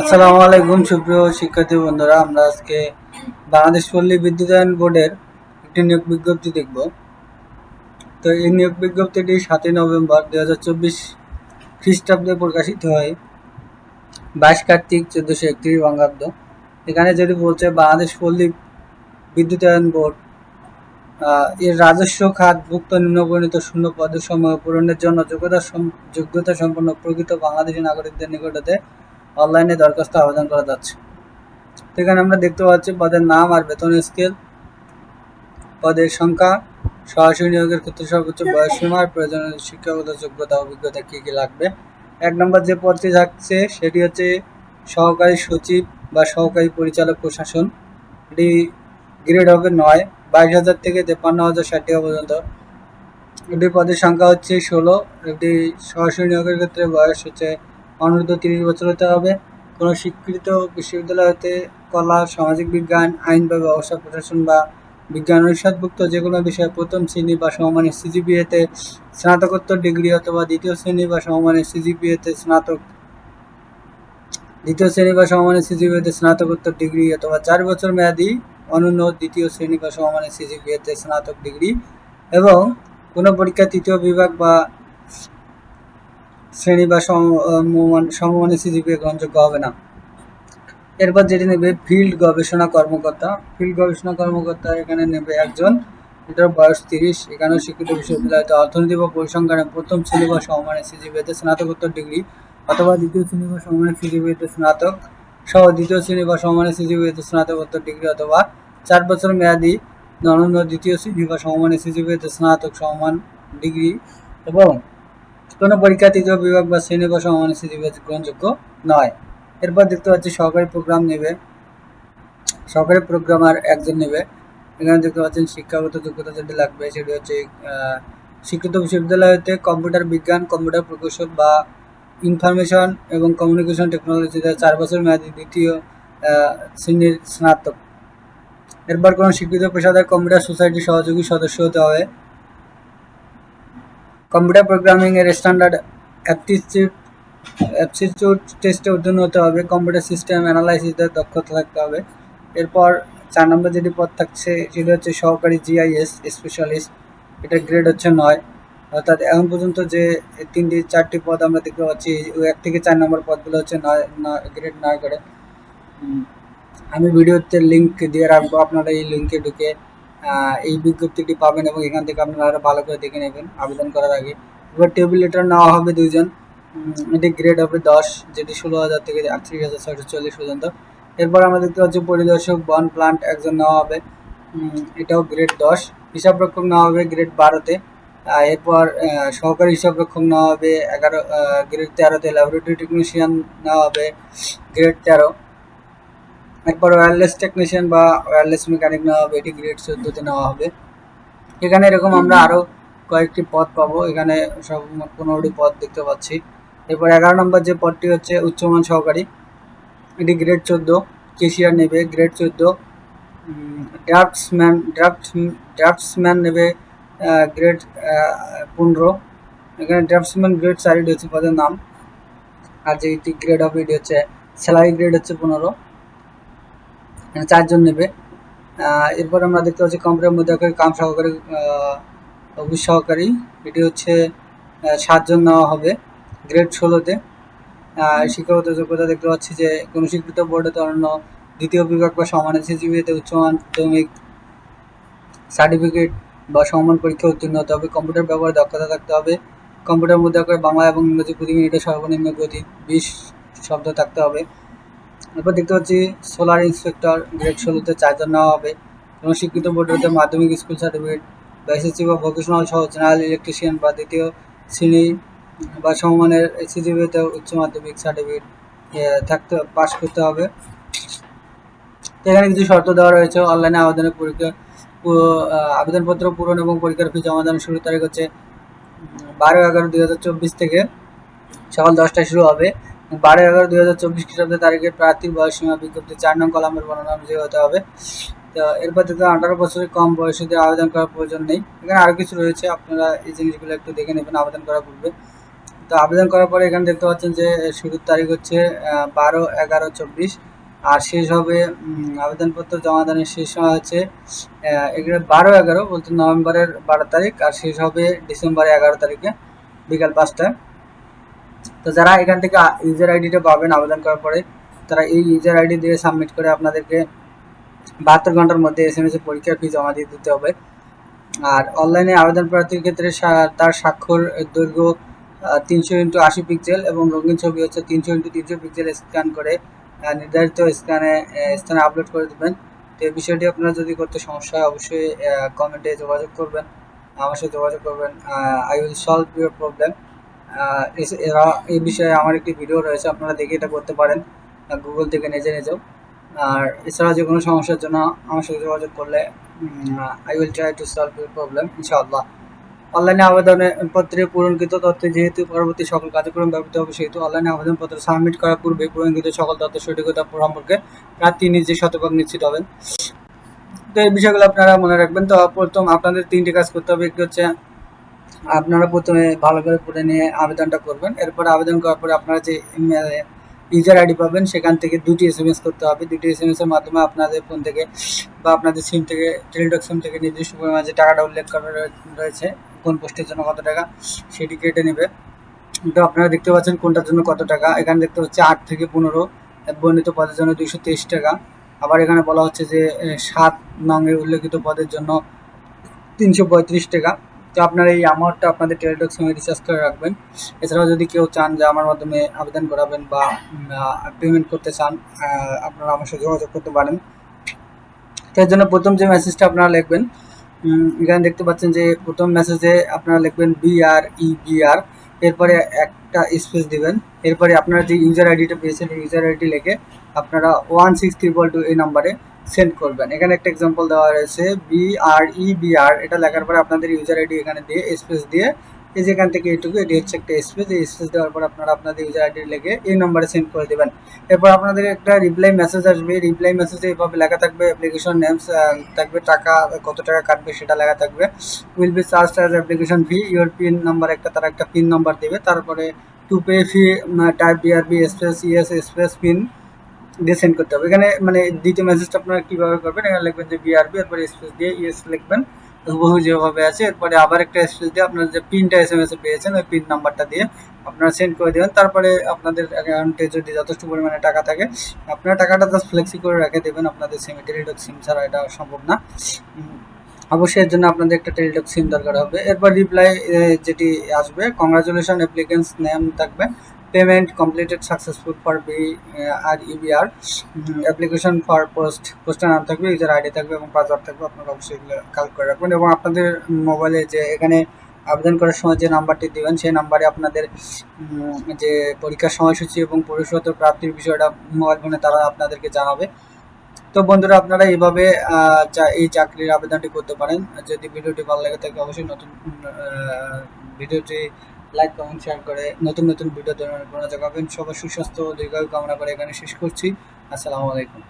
আসসালামু আলাইকুম, সুপ্রিয় শিক্ষার্থী বন্ধুরা, আমরা আজকে বাংলাদেশ পল্লী বিদ্যুতায়ন বোর্ডের একটি নিয়োগ বিজ্ঞপ্তি দেখব। তো এই নিয়োগ বিজ্ঞপ্তিটি সাতই নভেম্বর দু হাজার চব্বিশ খ্রিস্টাব্দে প্রকাশিত হয়। বাইশ কার্তিক চোদ্দোশো একত্রিশ বঙ্গাব্দ। এখানে যদি বলছে, বাংলাদেশ পল্লী বিদ্যুতায়ন বোর্ড এর রাজস্ব খাতভুক্ত নিম্নবর্ণিত শূন্য পদের সময় পূরণের জন্য যোগ্যতা যোগ্যতা সম্পন্ন প্রকৃত বাংলাদেশি নাগরিকদের নিকটতে অনলাইনে দরখাস্ত আবেদন করা যাচ্ছে। এখানে আমরা দেখতে পাচ্ছি পদের নাম আর বেতন স্কেল পদের সংখ্যা, সরাসরি নিয়োগের ক্ষেত্রে সর্বোচ্চ বয়স সীমা আর প্রয়োজনীয় শিক্ষাগত যোগ্যতা, অভিজ্ঞতা কী কী লাগবে। এক নম্বর যে পদটি থাকছে, সেটি হচ্ছে সহকারী সচিব বা সহকারী পরিচালক প্রশাসন। এটি গ্রেড হবে নয়, বাইশ হাজার থেকে তেপান্ন হাজার ষাট টাকা পর্যন্ত। এটি পদের সংখ্যা হচ্ছে ষোলো, এটি সরাসরি নিয়োগের ক্ষেত্রে বয়স হচ্ছে অনূর্ধ্ব তিরিশ বছর হতে হবে। কোনো স্বীকৃত বিশ্ববিদ্যালয় হতে কলা, সামাজিক বিজ্ঞান, আইন বা ব্যবসা প্রশাসন বা বিজ্ঞান অনুষদভুক্ত যে কোনো বিষয়ে প্রথম শ্রেণি বা সমমানের সিজিপিএতে স্নাতকোত্তর ডিগ্রি অথবা দ্বিতীয় শ্রেণি বা সমমানের সিজিপিএতে স্নাতক দ্বিতীয় শ্রেণি বা সমমানের সিজিপিএতে স্নাতকোত্তর ডিগ্রি অথবা চার বছর মেয়াদি অনন্য দ্বিতীয় শ্রেণি বা সমমানের সিজিপিএতে স্নাতক ডিগ্রি এবং কোনো পরীক্ষা তৃতীয় বিভাগ বা শ্রেণি বা সমমানের সিজিপিএ গ্রহণযোগ্য হবে না। এরপর যেটি নেবে ফিল্ড গবেষণা কর্মকর্তা। ফিল্ড গবেষণা কর্মকর্তা এখানে নেবে একজন এটার বয়স তিরিশ। এখানেও স্বীকৃত বিশ্ববিদ্যালয়তে অর্থনীতি বা পরিসংখ্যানে প্রথম শ্রেণি বা সমমানের সিজিপিএতে স্নাতকোত্তর ডিগ্রি অথবা দ্বিতীয় শ্রেণি বা সমমানের সিজিপিএতে স্নাতক সহ দ্বিতীয় শ্রেণি বা সমমানের সিজিপিএতে স্নাতকোত্তর ডিগ্রি অথবা চার বছর মেয়াদি অনন্য দ্বিতীয় শ্রেণি বা সমমানের সিজিপিএতে স্নাতক সমমান ডিগ্রি এবং কোনো পরীক্ষা তৃতীয় বিভাগ বা শ্রেণি বা সমমানের গ্রহণযোগ্য নয়। এরপর দেখতে পাচ্ছি সহকারী প্রোগ্রাম নেবে। সহকারী প্রোগ্রামার একজন নেবে। এখানে দেখতে পাচ্ছেন শিক্ষাগত যোগ্যতা যেটি লাগবে সেটি হচ্ছে আহ, স্বীকৃত বিশ্ববিদ্যালয় হতে কম্পিউটার বিজ্ঞান কম্পিউটার প্রকৌশল বা ইনফরমেশন এবং কমিউনিকেশন টেকনোলজিতে চার বছর মেয়াদী দ্বিতীয় শ্রেণির স্নাতক। এরপর কোনো স্বীকৃত পেশাদার কম্পিউটার সোসাইটির সহযোগী সদস্য হতে হবে। কম্পিউটার প্রোগ্রামিং এর স্ট্যান্ডার্ড অ্যাপটিটিউড অ্যাপটিটিউড টেস্টে উত্তীর্ণ হতে হবে। কম্পিউটার সিস্টেম অ্যানালাইসিসের দক্ষতা থাকতে হবে। এরপর চার নম্বর যেটি পদ থাকছে, সেটি হচ্ছে সহকারী জিআইএস স্পেশালিস্ট এটা গ্রেড হচ্ছে নয়। অর্থাৎ এখন পর্যন্ত যে তিনটি, চারটি পদ আমরা দেখতে পাচ্ছি ওই এক থেকে চার নম্বর পদগুলো হচ্ছে নয় গ্রেড নয় করে। আমি ভিডিওতে লিঙ্ক দিয়ে রাখব, আপনারা এই লিঙ্কে ঢুকে এই বিজ্ঞপ্তিটি পাবেন এবং এখান থেকে আপনারা ভালো করে দেখে নেবেন। আবেদন করার আগে এবার টেবিল লেটার নেওয়া হবে দুইজন। এটি গ্রেড হবে দশ, যেটি ষোলো হাজার থেকে আটত্রিশ হাজার ছয়শো চল্লিশ পর্যন্ত। এরপর আমরা দেখতে পাচ্ছি পরিদর্শক বন প্লান্ট একজন নেওয়া হবে। এটাও গ্রেড দশ। হিসাব রক্ষক নেওয়া হবে গ্রেড বারোতে এরপর সহকারী হিসাব রক্ষক নেওয়া হবে এগারো গ্রেড তেরোতে ল্যাবরেটরি টেকনিশিয়ান নেওয়া হবে গ্রেড তেরো। এরপর ওয়্যারলেস টেকনিশিয়ান বা ওয়্যারলেস মেকানিক নেওয়া হবে, এটি গ্রেড চোদ্দোতে নেওয়া হবে। এখানে এরকম আমরা আরও কয়েকটি পদ পাবো। এখানে সব পনেরোটি পদ দেখতে পাচ্ছি। এরপর এগারো নম্বর যে পদটি হচ্ছে উচ্চমান সহকারী। এটি গ্রেড চোদ্দ কেশিয়ার নেবে। গ্রেড চোদ্দ ড্রাফটসম্যান ড্রাফট ড্রাফটসম্যান নেবে গ্রেড পনেরো। এখানে ড্রাফটসম্যান গ্রেড চারিটি হচ্ছে পদের নাম। আর যেটি গ্রেড হবে, এটি হচ্ছে স্যালারি গ্রেড হচ্ছে পনেরো। চারজন নেবে। এরপর আমরা দেখতে পাচ্ছি কম্পিউটার মধ্যে কাম সহকারী অফিস সহকারী। এটি হচ্ছে সাতজন নেওয়া হবে গ্রেড ষোলোতে। শিক্ষাগত যোগ্যতা দেখতে পাচ্ছি যে কোনো স্বীকৃত বোর্ডে অন্য দ্বিতীয় বিভাগ বা সমানের সিজিবিএতে উচ্চ মাধ্যমিক সার্টিফিকেট বা সমান পরীক্ষা উত্তীর্ণ হতে হবে। কম্পিউটার ব্যবহারে দক্ষতা থাকতে হবে। কম্পিউটার মধ্যে করে বাংলা এবং ইংরেজি প্রতি মিনিটে সর্বনিম্ন গতি, বিশ শব্দ থাকতে হবে। এরপর দেখতে পাচ্ছি সোলার ইন্সপেক্টর গ্রেড ষোলোতে চারজন নেওয়া হবে এবং স্বীকৃত বোর্ড হতে মাধ্যমিক স্কুল সার্টিফিকেট বা এসএসসি বা ভোকেশনাল সহ জেনারেল ইলেকট্রিশিয়ান বা দ্বিতীয় শ্রেণি বা সমমানের এসিজিবিতে উচ্চ মাধ্যমিক সার্টিফিকেট থাকতে পাশ করতে হবে। এখানে কিছু শর্ত দেওয়া রয়েছে। অনলাইনে আবেদনের পরীক্ষা আবেদনপত্র পূরণ এবং পরীক্ষার ফি জমা দানের শুরু তারিখ হচ্ছে বারো এগারো দুই হাজার চব্বিশ থেকে সকাল দশটায় শুরু হবে। বারো এগারো দুই হাজার চব্বিশ খ্রিস্টাব্দ তারিখে প্রার্থীর বয়স সীমা বিজ্ঞপ্তি চার নং কলামের বর্ণনা অনুযায়ী হতে হবে। তো এরপর থেকে আঠারো বছরের কম বয়সীদের আবেদন করার প্রয়োজন নেই, এখানে আরও কিছু রয়েছে, আপনারা এই জিনিসগুলো একটু দেখে নেবেন, আবেদন করার পূর্বে তো আবেদন করার পরে এখানে দেখতে পাচ্ছেন যে, শুরুর তারিখ হচ্ছে বারো এগারো চব্বিশ। আর শেষ হবে আবেদনপত্র জমা দানের শেষ সময় হচ্ছে এগুলো বারো এগারো, বলতে নভেম্বরের বারো তারিখ। আর শেষ হবে ডিসেম্বরের এগারো তারিখে, বিকাল পাঁচটায়। তো যারা এখান থেকে ইউজার আইডিটা পাবেন আবেদন করার পরে, তারা এই ইউজার আইডি দিয়ে সাবমিট করে আপনাদেরকে বাহাত্তর ঘণ্টার মধ্যে এস এম এস পরীক্ষার ফি জমা দিয়ে দিতে হবে। আর অনলাইনে আবেদন প্রার্থীর ক্ষেত্রে তার স্বাক্ষর, দৈর্ঘ্য তিনশো ইন্টু আশি পিক্সেল এবং রঙিন ছবি হচ্ছে তিনশো ইন্টু তিনশো পিক্সেল স্ক্যান করে নির্ধারিত স্ক্যানে স্থানে আপলোড করে দেবেন। তো এই বিষয়টি আপনারা যদি করতে সমস্যা হয়, অবশ্যই কমেন্টে যোগাযোগ করবেন। আমার সাথে যোগাযোগ করবেন I will solve your problem এরা এই বিষয়ে আমার একটি ভিডিও রয়েছে, আপনারা দেখে এটা করতে পারেন। গুগল থেকে নিজে নিজেও। আর এছাড়া যে কোনো সমস্যার জন্য আমার সাথে যোগাযোগ করলে I will try to solve your problem ইনশাআল্লাহ। অনলাইনে আবেদনের পত্রে পূরণকৃত তথ্য যেহেতু পরবর্তী সকল কার্যক্রম ব্যবহৃত হবে, সেহেতু অনলাইনে আবেদনপত্র সাবমিট করার পূর্বে পূরণকৃত সকল তথ্য, সঠিকতা সম্পর্কে প্রার্থী নিজে শতভাগ নিশ্চিত হবেন। তো এই বিষয়গুলো আপনারা মনে রাখবেন। তো প্রথম আপনাদের তিনটি কাজ করতে হবে, একটি হচ্ছে আপনারা প্রথমে ভালো করে পড়ে নিয়ে আবেদনটা করবেন। এরপর আবেদন করার পরে আপনারা যে ইউজার আইডি পাবেন, সেখান থেকে দুটি এস এম এস করতে হবে। দুটি এস এম এস এর মাধ্যমে আপনাদের ফোন থেকে বা আপনাদের সিম থেকে টেলিটক সিম থেকে নির্দিষ্ট পরিমাণে যে টাকাটা উল্লেখ করা রয়েছে, কোন পোস্টের জন্য কত টাকা, সেটি কেটে নেবে। তো আপনারা দেখতে পাচ্ছেন কোনটার জন্য কত টাকা। এখানে দেখতে হচ্ছে আট থেকে পনেরো, বর্ণিত পদের জন্য দুইশো তেইশ টাকা। আবার এখানে বলা হচ্ছে যে সাত নঙে উল্লেখিত পদের জন্য তিনশো পঁয়ত্রিশ টাকা। তো আপনারা এই অ্যামাউন্টটা আপনাদের টেলিটক সিমে রিচার্জ করে রাখবেন। এছাড়াও যদি কেউ চান যে আমার মাধ্যমে আবেদন করাবেন বা পেমেন্ট করতে চান আপনারা আমার সাথে যোগাযোগ করতে পারেন। তো এর জন্য প্রথম যে মেসেজটা আপনারা লিখবেন এখানে দেখতে পাচ্ছেন যে প্রথম মেসেজে আপনারা লিখবেন বি আর ই বি আর এরপরে একটা স্পেস দিবেন। এরপরে আপনারা যে ইউজার আইডিটা পেয়েছেন ইউজার আইডি লিখে আপনারা ওয়ান সিক্স ট্রিপল টু এই নাম্বারে সেন্ড করবেন। এখানে একটা এক্সাম্পল দেওয়া রয়েছে বি আর ই বি আর এটা লেখার পরে আপনাদের ইউজার আইডি এখানে দিয়ে স্পেস দিয়ে এই যেখান থেকে এটুকু এটি হচ্ছে একটা স্পেস এই স্পেস দেওয়ার পর আপনারা আপনাদের ইউজার আইডি লিখে এই নম্বরে সেন্ড করে দেবেন। এরপর আপনাদের একটা রিপ্লাই মেসেজ আসবে রিপ্লাই মেসেজে এইভাবে লেখা থাকবে অ্যাপ্লিকেশন নেমস থাকবে, টাকা, কত টাকা কাটবে সেটা লেখা থাকবে। Will be charge as application fee your pin number একটা, তারা একটা পিন নাম্বার দেবে, তারপরে to pay fee type BRB space ES space pin দিয়ে সেন্ড করতে হবে। এখানে মানে দ্বিতীয় মেসেজটা আপনারা কীভাবে করবেন? এখানে লিখবেন যে বিআরবি এরপরে স্পেস দিয়ে ইএস লিখবেন। হুবহু যেভাবে আছে, এরপরে আবার একটা স্পেস দিয়ে আপনার যে পিনটা এস এম এস পেয়েছেন, ওই পিন নাম্বারটা দিয়ে আপনারা সেন্ড করে দেবেন। তারপরে আপনাদের অ্যাকাউন্টে যদি যথেষ্ট পরিমাণে টাকা থাকে, আপনারা টাকাটা জাস্ট ফ্লেক্সি করে রেখে দেবেন। আপনাদের সিমে টেলিটক সিম ছাড়া এটা সম্ভব না। অবশ্যই এর জন্য আপনাদের একটা টেলিটক সিম দরকার হবে। এরপর রিপ্লাই যেটি আসবে কংগ্রাচুলেশন অ্যাপ্লিকেন্টস নেম থাকবে। Payment completed successful for B R EBR application for post পোস্টের নাম থাকবে ইউজার আইডি থাকবে এবং পাসওয়ার্ড থাকবে আপনারা অবশ্যই এগুলো কালেক্ট করে রাখবেন এবং আপনাদের মোবাইলে যে এখানে আবেদন করার সময় যে নাম্বারটি দেবেন সেই নাম্বারে আপনাদের যে পরীক্ষার সময়সূচি এবং পরিশোধ প্রাপ্তির বিষয়টা মোবাইল ফোনে তারা আপনাদেরকে জানাবে। তো বন্ধুরা আপনারা এইভাবে এই চাকরির আবেদনটি করতে পারেন। যদি ভিডিওটি ভালো লাগে থাকে অবশ্যই নতুন ভিডিওটি লাইক কমেন্ট শেয়ার করে নতুন নতুন ভিডিও ধরনের জন্য সবার সুস্বাস্থ্য, দীর্ঘায়ু কামনা করে এখানে শেষ করছি। আসসালামু আলাইকুম।